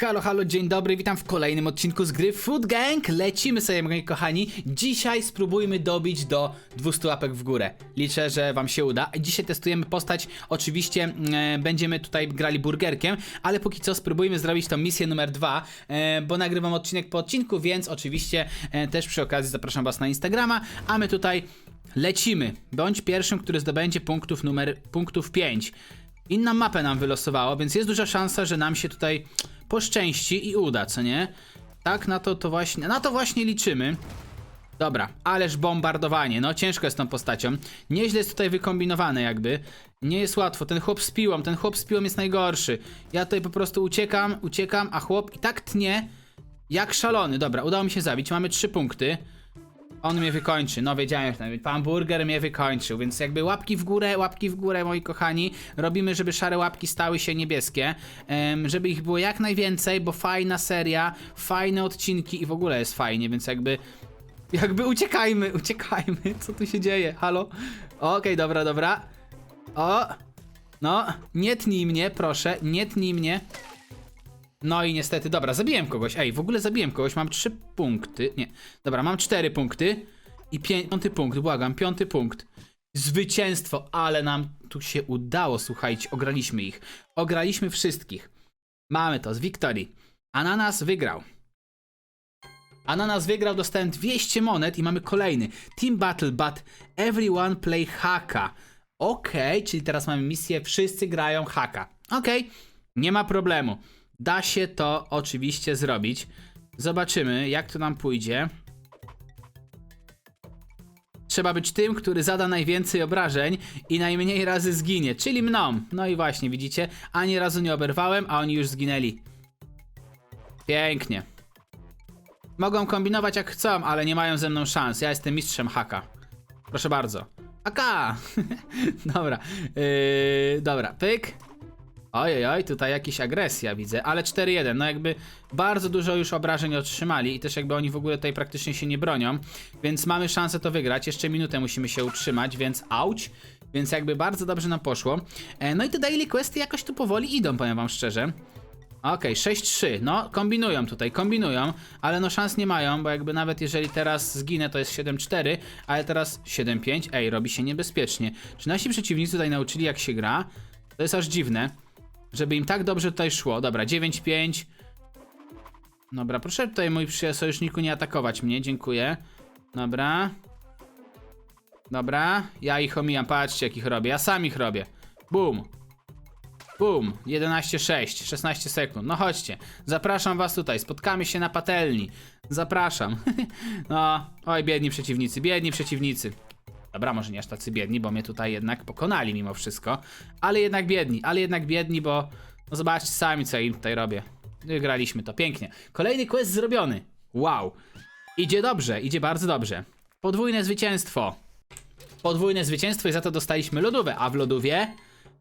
Halo, halo, dzień dobry, witam w kolejnym odcinku z gry Food Gang. Lecimy sobie, moi kochani. Dzisiaj spróbujmy dobić do 200 łapek w górę. Liczę, że wam się uda. Dzisiaj testujemy postać. Oczywiście e, będziemy tutaj grali burgerkiem, ale póki co spróbujmy zrobić tą misję numer dwa, e, bo nagrywam odcinek po odcinku, więc oczywiście e, też przy okazji zapraszam was na Instagrama, a my tutaj lecimy. Bądź pierwszym, który zdobędzie punktów numer punktów 5. Inną mapę nam wylosowało, więc jest duża szansa, że nam się tutaj poszczęści i uda, co nie? Tak, na to to właśnie, na to właśnie liczymy. Dobra, ależ bombardowanie, no ciężko jest tą postacią. Nieźle jest tutaj wykombinowane jakby. Nie jest łatwo, ten chłop z piłą, ten chłop z piłą jest najgorszy. Ja tutaj po prostu uciekam, uciekam, a chłop i tak tnie jak szalony. Dobra, udało mi się zabić, mamy trzy punkty. On mnie wykończy, no wiedziałem, że ten pan burger mnie wykończył, więc jakby łapki w górę, łapki w górę, moi kochani. Robimy, żeby szare łapki stały się niebieskie, żeby ich było jak najwięcej, bo fajna seria, fajne odcinki i w ogóle jest fajnie, więc jakby, jakby uciekajmy, uciekajmy, co tu się dzieje, halo? Okej, dobra, dobra. O, no, nie tnij mnie, proszę, nie tnij mnie. No i niestety, dobra, zabiłem kogoś. Ej, w ogóle zabiłem kogoś, mam trzy punkty. Nie, dobra, mam cztery punkty. I piąty punkt, błagam, piąty punkt. Zwycięstwo, ale nam tu się udało, słuchajcie, ograliśmy ich. Ograliśmy wszystkich. Mamy to z Wiktorii. Ananas wygrał. Ananas wygrał, dostałem 200 monet i mamy kolejny. Team Battle, but everyone play haka. Okej, czyli teraz mamy misję, wszyscy grają haka. Okej, nie ma problemu. Da się to oczywiście zrobić. Zobaczymy, jak to nam pójdzie. Trzeba być tym, który zada najwięcej obrażeń i najmniej razy zginie, czyli mną. No i właśnie, widzicie? Ani razu nie oberwałem, a oni już zginęli. Pięknie. Mogą kombinować jak chcą, ale nie mają ze mną szans. Ja jestem mistrzem haka. Proszę bardzo. Haka! dobra. Yy, dobra, pyk. Ojej, oj, tutaj jakaś agresja widzę, ale 4-1, no jakby bardzo dużo już obrażeń otrzymali i też jakby oni w ogóle tutaj praktycznie się nie bronią, więc mamy szansę to wygrać, jeszcze minutę musimy się utrzymać, więc auć, więc jakby bardzo dobrze nam poszło. E, no i te daily questy jakoś tu powoli idą, powiem wam szczerze. Okej, 6-3, no kombinują tutaj, kombinują, ale no szans nie mają, bo jakby nawet jeżeli teraz zginę to jest 7-4, ale teraz 7-5, ej, robi się niebezpiecznie. Czy nasi przeciwnicy tutaj nauczyli jak się gra? To jest aż dziwne. Żeby im tak dobrze tutaj szło. Dobra, 9-5. Dobra, proszę tutaj, mój sojuszniku, nie atakować mnie, dziękuję. Dobra. Dobra, ja ich omijam, patrzcie jak ich robię, ja sam ich robię. Boom. Boom, 11-6, 16 sekund. No chodźcie, zapraszam was tutaj, spotkamy się na patelni. Zapraszam. no, oj, biedni przeciwnicy, biedni przeciwnicy. Dobra, może nie aż tacy biedni, bo mnie tutaj jednak pokonali mimo wszystko. Ale jednak biedni, ale jednak biedni, bo no zobaczcie sami, co im tutaj robię. Wygraliśmy to, pięknie. Kolejny quest zrobiony. Wow. Idzie dobrze, idzie bardzo dobrze. Podwójne zwycięstwo. Podwójne zwycięstwo i za to dostaliśmy lodówę, a w lodówie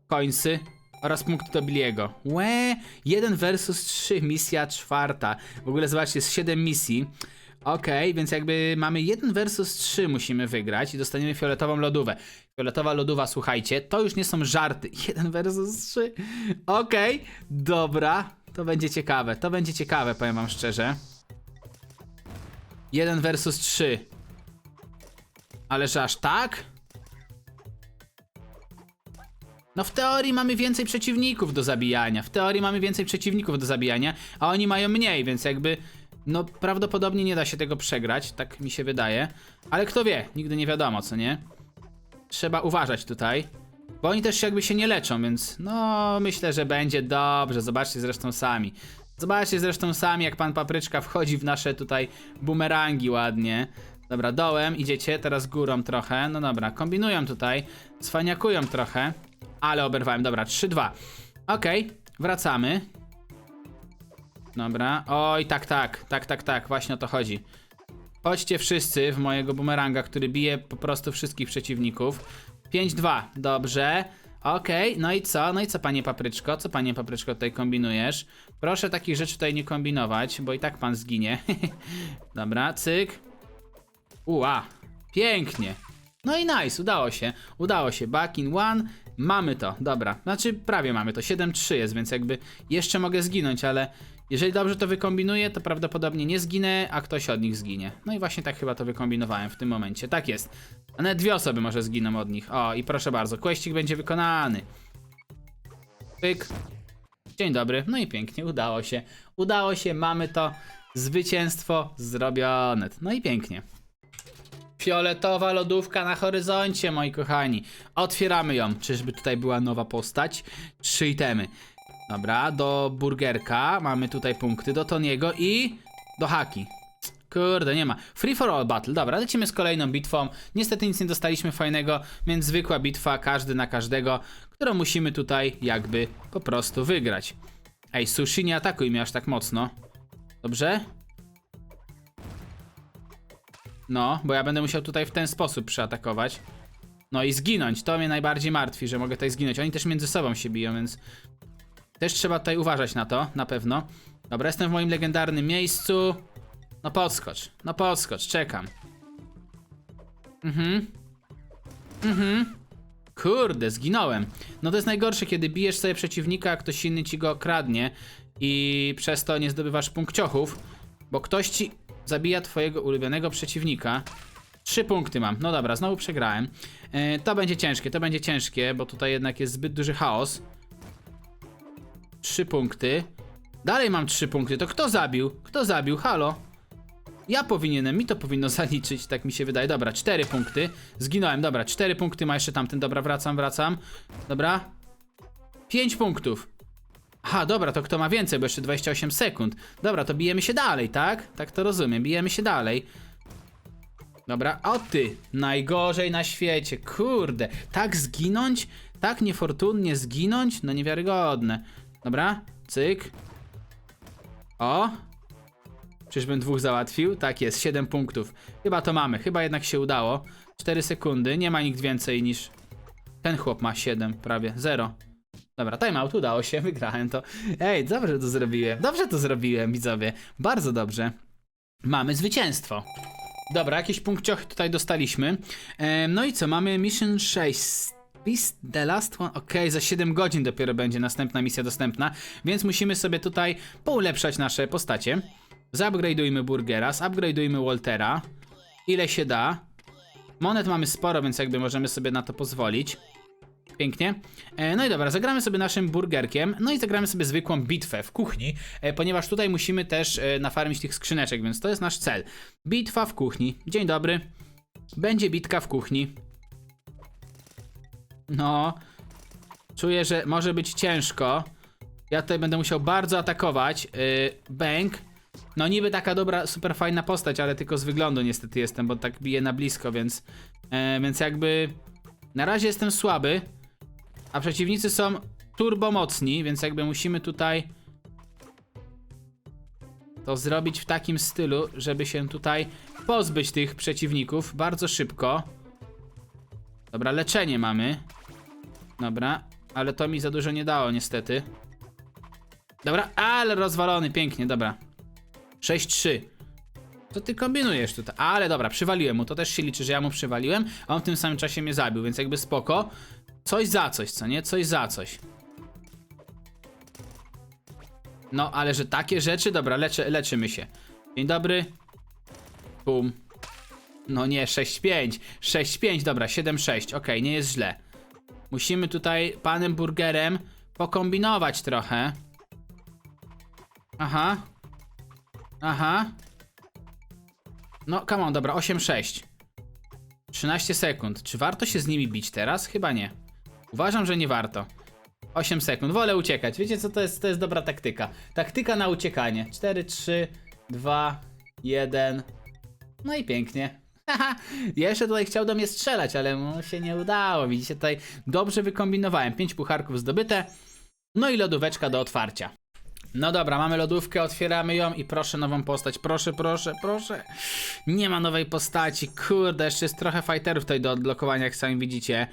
końcy oraz punkt do Billiego. Łe, 1 versus 3, misja czwarta. W ogóle zobaczcie, jest 7 misji. Okej, więc jakby mamy 1 versus 3 musimy wygrać i dostaniemy fioletową lodówę. Fioletowa lodowa, słuchajcie, to już nie są żarty. 1 versus 3. Okej, dobra. To będzie ciekawe, to będzie ciekawe, powiem wam szczerze. 1 versus 3. Ale że aż tak? No w teorii mamy więcej przeciwników do zabijania. W teorii mamy więcej przeciwników do zabijania, a oni mają mniej, więc jakby no prawdopodobnie nie da się tego przegrać, tak mi się wydaje. Ale kto wie, nigdy nie wiadomo, co nie? Trzeba uważać tutaj. Bo oni też jakby się nie leczą, więc no myślę, że będzie dobrze. Zobaczcie zresztą sami. Zobaczcie zresztą sami, jak pan Papryczka wchodzi w nasze tutaj bumerangi ładnie. Dobra, dołem idziecie, teraz górą trochę. No dobra, kombinują tutaj, cwaniakują trochę. Ale oberwałem, dobra, 3-2. Okej, wracamy. Dobra, oj, tak, tak, tak, tak, tak, właśnie o to chodzi. Chodźcie wszyscy w mojego bumeranga, który bije po prostu wszystkich przeciwników. 5-2, dobrze. Okej, no i co? No i co, panie papryczko? Co, panie papryczko, tutaj kombinujesz? Proszę takich rzeczy tutaj nie kombinować, bo i tak pan zginie. Dobra, cyk. Ua, pięknie. No i nice, udało się. Udało się. Back in one. Mamy to, dobra. Znaczy, prawie mamy to. 7-3 jest, więc jakby jeszcze mogę zginąć, ale Jeżeli dobrze to wykombinuję, to prawdopodobnie nie zginę, a ktoś od nich zginie. No i właśnie tak chyba to wykombinowałem w tym momencie. Tak jest. A nawet dwie osoby może zginą od nich. O, i proszę bardzo, questik będzie wykonany. Pyk. Dzień dobry. No i pięknie, udało się. Udało się, mamy to. Zwycięstwo zrobione. No i pięknie. Fioletowa lodówka na horyzoncie, moi kochani. Otwieramy ją. Czyżby tutaj była nowa postać? Trzy itemy. Dobra, do burgerka mamy tutaj punkty, do Toniego i do Haki. Kurde, nie ma. Free for all battle. Dobra, lecimy z kolejną bitwą. Niestety nic nie dostaliśmy fajnego, więc zwykła bitwa, każdy na każdego, którą musimy tutaj jakby po prostu wygrać. Ej, sushi, nie atakuj mnie aż tak mocno. Dobrze? No, bo ja będę musiał tutaj w ten sposób przeatakować. No i zginąć, to mnie najbardziej martwi, że mogę tutaj zginąć. Oni też między sobą się biją, więc też trzeba tutaj uważać na to, na pewno. Dobra, jestem w moim legendarnym miejscu. No podskocz, no podskocz, czekam. Mhm. Mhm. Kurde, zginąłem. No to jest najgorsze, kiedy bijesz sobie przeciwnika, a ktoś inny ci go okradnie i przez to nie zdobywasz punkciochów, bo ktoś ci zabija twojego ulubionego przeciwnika. Trzy punkty mam. No dobra, znowu przegrałem. E, to będzie ciężkie, to będzie ciężkie, bo tutaj jednak jest zbyt duży chaos. Trzy punkty. Dalej mam trzy punkty. To kto zabił? Kto zabił? Halo? Ja powinienem, mi to powinno zaliczyć, tak mi się wydaje. Dobra, cztery punkty. Zginąłem, dobra, cztery punkty ma jeszcze tamten. Dobra, wracam, wracam. Dobra. Pięć punktów. Aha, dobra, to kto ma więcej, bo jeszcze 28 sekund. Dobra, to bijemy się dalej, tak? Tak to rozumiem, bijemy się dalej. Dobra, o ty, najgorzej na świecie, kurde, tak zginąć? Tak niefortunnie zginąć? No niewiarygodne. Dobra, cyk. O. Czyżbym dwóch załatwił? Tak jest, 7 punktów. Chyba to mamy, chyba jednak się udało. 4 sekundy, nie ma nikt więcej niż... Ten chłop ma 7, prawie, 0. Dobra, timeout, udało się, wygrałem to. Ej, dobrze to zrobiłem, dobrze to zrobiłem, widzowie. Bardzo dobrze. Mamy zwycięstwo. Dobra, jakieś punkciochy tutaj dostaliśmy. No i co, mamy Mission 6. Beast the last one. Okej, za 7 godzin dopiero będzie następna misja dostępna, więc musimy sobie tutaj poulepszać nasze postacie. Zupgrade'ujmy Burgera, zupgrade'ujmy Waltera. Ile się da. Monet mamy sporo, więc jakby możemy sobie na to pozwolić. Pięknie. E, no i dobra, zagramy sobie naszym burgerkiem, no i zagramy sobie zwykłą bitwę w kuchni, e, ponieważ tutaj musimy też e, nafarmić tych skrzyneczek, więc to jest nasz cel. Bitwa w kuchni. Dzień dobry. Będzie bitka w kuchni. No. Czuję, że może być ciężko. Ja tutaj będę musiał bardzo atakować. Yy, Bank. No niby taka dobra, super fajna postać, ale tylko z wyglądu niestety jestem, bo tak bije na blisko, więc... e, więc jakby... Na razie jestem słaby, a przeciwnicy są turbo mocni, więc jakby musimy tutaj to zrobić w takim stylu, żeby się tutaj pozbyć tych przeciwników bardzo szybko. Dobra, leczenie mamy. Dobra, ale to mi za dużo nie dało niestety. Dobra, ale rozwalony, pięknie, dobra. 6-3. Co ty kombinujesz tutaj? Ale dobra, przywaliłem mu, to też się liczy, że ja mu przywaliłem, a on w tym samym czasie mnie zabił, więc jakby spoko. Coś za coś, co nie? Coś za coś. No, ale że takie rzeczy, dobra, leczy, leczymy się. Dzień dobry. Bum. No nie, 6-5. 6-5, dobra, 7-6. Okej, nie jest źle. Musimy tutaj panem burgerem pokombinować trochę. Aha. Aha. No, come on, dobra, 8-6. 13 sekund. Czy warto się z nimi bić teraz? Chyba nie. Uważam, że nie warto. 8 sekund. Wolę uciekać. Wiecie co to jest? To jest dobra taktyka. Taktyka na uciekanie. 4, 3, 2, 1. No i pięknie. Haha, jeszcze tutaj chciał do mnie strzelać, ale mu się nie udało. Widzicie, tutaj dobrze wykombinowałem. 5 pucharków zdobyte. No i lodóweczka do otwarcia. No dobra, mamy lodówkę, otwieramy ją i proszę nową postać. Proszę, proszę, proszę. Nie ma nowej postaci. Kurde, jeszcze jest trochę fighterów tutaj do odblokowania, jak sami widzicie.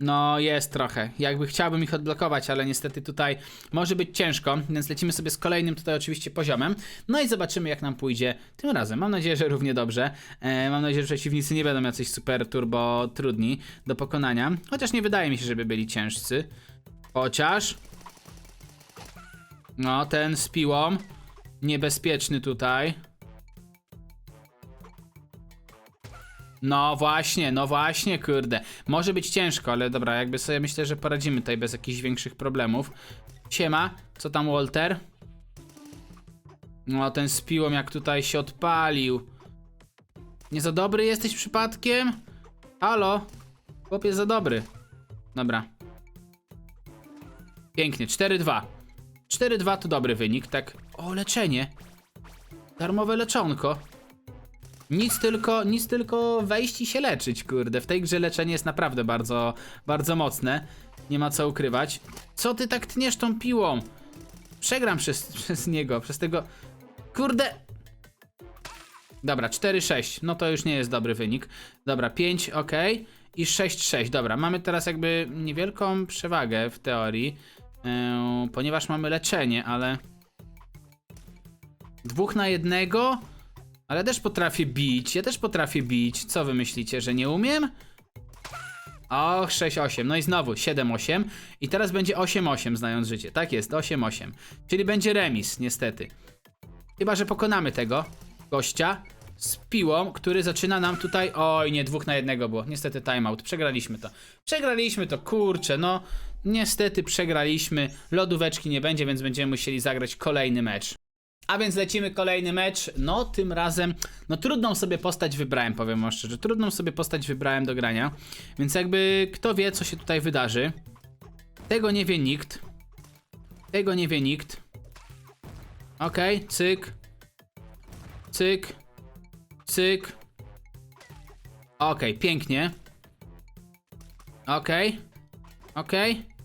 No, jest trochę. Jakby chciałbym ich odblokować, ale niestety tutaj może być ciężko, więc lecimy sobie z kolejnym tutaj oczywiście poziomem. No i zobaczymy, jak nam pójdzie tym razem. Mam nadzieję, że równie dobrze. E, mam nadzieję, że przeciwnicy nie będą jacyś super turbo trudni do pokonania. Chociaż nie wydaje mi się, żeby byli ciężcy. Chociaż... No, ten z piłą. niebezpieczny tutaj. No właśnie, no właśnie, kurde. Może być ciężko, ale dobra, jakby sobie myślę, że poradzimy tutaj bez jakichś większych problemów. Siema, co tam Walter? No ten z jak tutaj się odpalił. Nie za dobry jesteś przypadkiem? Halo? Chłop jest za dobry. Dobra. Pięknie, 4-2. 4-2 to dobry wynik, tak. O, leczenie. Darmowe leczonko. Nic tylko, nic tylko wejść i się leczyć, kurde. W tej grze leczenie jest naprawdę bardzo, bardzo mocne. Nie ma co ukrywać. Co ty tak tniesz tą piłą? Przegram przez, przez niego, przez tego... Kurde! Dobra, 4-6. No to już nie jest dobry wynik. Dobra, 5, ok. I 6-6. Dobra, mamy teraz jakby niewielką przewagę w teorii, yy, ponieważ mamy leczenie, ale... Dwóch na jednego? Ale też potrafię bić, ja też potrafię bić. Co wy myślicie, że nie umiem? Och, 6-8. No i znowu 7-8. I teraz będzie 8-8, znając życie. Tak jest, 8-8. Czyli będzie remis, niestety. Chyba, że pokonamy tego gościa z piłą, który zaczyna nam tutaj. Oj, nie, dwóch na jednego było. Niestety timeout. Przegraliśmy to. Przegraliśmy to, kurczę, no. Niestety przegraliśmy. Lodóweczki nie będzie, więc będziemy musieli zagrać kolejny mecz. A więc lecimy kolejny mecz. No, tym razem, no trudną sobie postać wybrałem, powiem wam szczerze. Trudną sobie postać wybrałem do grania. Więc jakby kto wie, co się tutaj wydarzy. Tego nie wie nikt. Tego nie wie nikt. Okej, cyk. Cyk. Cyk. Okej, pięknie. Okej. Okej.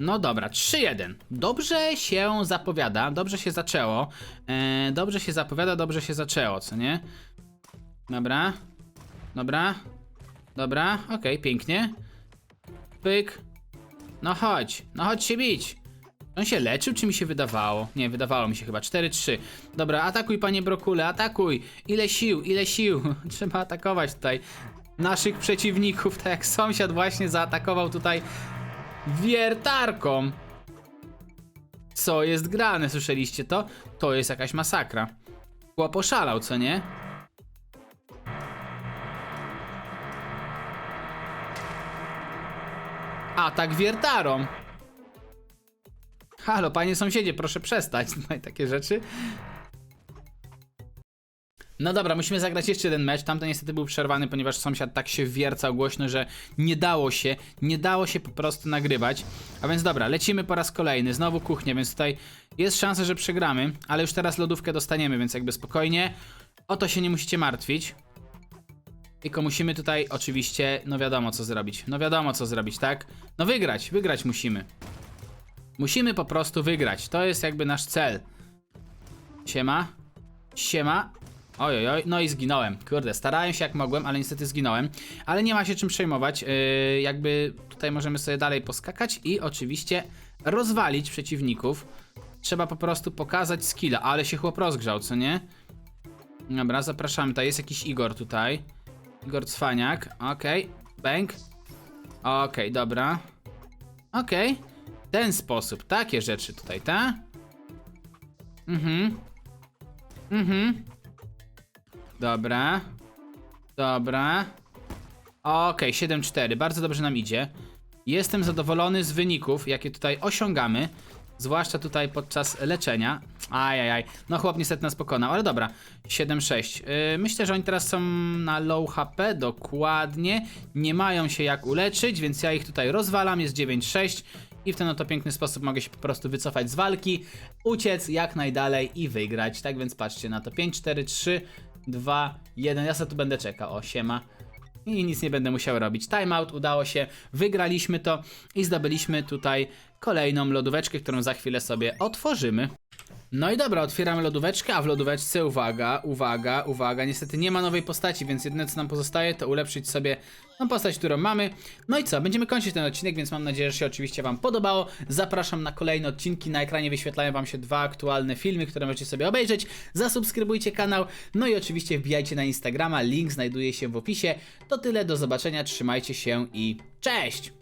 No dobra, 3-1. Dobrze się zapowiada, dobrze się zaczęło. E, dobrze się zapowiada, dobrze się zaczęło, co nie? Dobra. Dobra. Dobra, okej, pięknie. Pyk. No chodź, no chodź się bić. On się leczył, czy mi się wydawało? Nie, wydawało mi się chyba. 4-3. Dobra, atakuj panie Brokule, atakuj. Ile sił, ile sił. Trzeba atakować tutaj naszych przeciwników, tak jak sąsiad właśnie zaatakował tutaj wiertarką. Co jest grane, słyszeliście to? To jest jakaś masakra. Chłop oszalał, co nie? Atak wiertarą. Halo, panie sąsiedzie, proszę przestać. No i takie rzeczy. No dobra, musimy zagrać jeszcze jeden mecz. Tamten niestety był przerwany, ponieważ sąsiad tak się wiercał głośno, że nie dało się, nie dało się po prostu nagrywać. A więc dobra, lecimy po raz kolejny. Znowu kuchnia, więc tutaj jest szansa, że przegramy, ale już teraz lodówkę dostaniemy, więc jakby spokojnie. O to się nie musicie martwić. Tylko musimy tutaj oczywiście, no wiadomo co zrobić. No wiadomo co zrobić, tak? No wygrać, wygrać musimy. Musimy po prostu wygrać. To jest jakby nasz cel. Siema. Siema. Oj, oj, no i zginąłem. Kurde, starałem się jak mogłem, ale niestety zginąłem. Ale nie ma się czym przejmować. Yy, jakby tutaj możemy sobie dalej poskakać i oczywiście rozwalić przeciwników. Trzeba po prostu pokazać skilla, ale się chłop rozgrzał, co nie? Dobra, zapraszamy. Tutaj jest jakiś Igor tutaj. Igor Cwaniak. Okej, bang. Okej, dobra. Okej. W ten sposób, takie rzeczy tutaj, tak? Mhm. Mhm. Dobra. Dobra. Okej, 7-4. Bardzo dobrze nam idzie. Jestem zadowolony z wyników, jakie tutaj osiągamy. Zwłaszcza tutaj podczas leczenia. Ajajaj. No chłop niestety nas pokonał, ale dobra. 7-6. Yy, myślę, że oni teraz są na low HP, dokładnie. Nie mają się jak uleczyć, więc ja ich tutaj rozwalam. Jest 9-6. I w ten oto piękny sposób mogę się po prostu wycofać z walki, uciec jak najdalej i wygrać. Tak więc patrzcie na to. 5, 4, 3, 2, 1. Ja sobie tu będę czekał. O, siema. I nic nie będę musiał robić. Timeout, udało się, wygraliśmy to i zdobyliśmy tutaj kolejną lodóweczkę, którą za chwilę sobie otworzymy. No i dobra, otwieramy lodóweczkę, a w lodóweczce, uwaga, uwaga, uwaga, niestety nie ma nowej postaci, więc jedyne co nam pozostaje to ulepszyć sobie tą postać, którą mamy. No i co, będziemy kończyć ten odcinek, więc mam nadzieję, że się oczywiście Wam podobało. Zapraszam na kolejne odcinki, na ekranie wyświetlają Wam się dwa aktualne filmy, które możecie sobie obejrzeć. Zasubskrybujcie kanał, no i oczywiście wbijajcie na Instagrama, link znajduje się w opisie. To tyle, do zobaczenia, trzymajcie się i cześć!